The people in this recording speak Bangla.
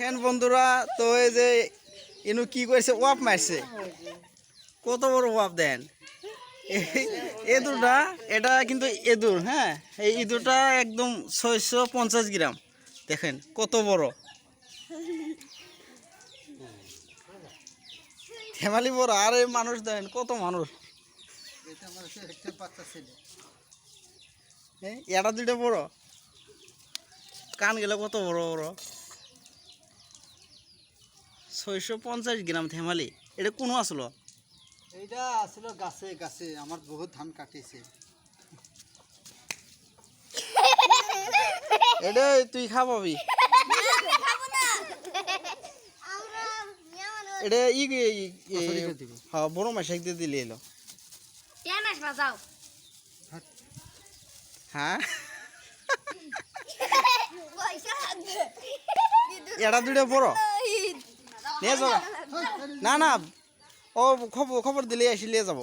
দেখেন বন্ধুরা, তো যে ইনু কি করেছে, ওয়াপ মারছে। কত বড় ওয়াপ দেন? এদুরটা, এটা কিন্তু এদুর হ্যাঁ? এই ইঁদুরটা একদম ছয়শো পঞ্চাশ গ্রাম। দেখেন, কত বড়। ফ্যামিলি বড়, আর এই মানুষ দেখেন কত মানুষ। এটা দুইটা বড়। কান গেলে কত বড় বড়? ছয়শো পঞ্চাশ গ্রাম থেমালি এটা কোনো আসলো? এইটা আসলে গাছে গাছে আমার বহুত ধান কাটিছে। এটা তুই খা পাবি এটা ই হ্যাঁ বড় মাস একদিন দিলে এলো। বাজাও। হ্যাঁ। এটা দুইটা বড়। নিয়ে যাব না না ও খবর খবর দিলে আসি নিয়ে যাব।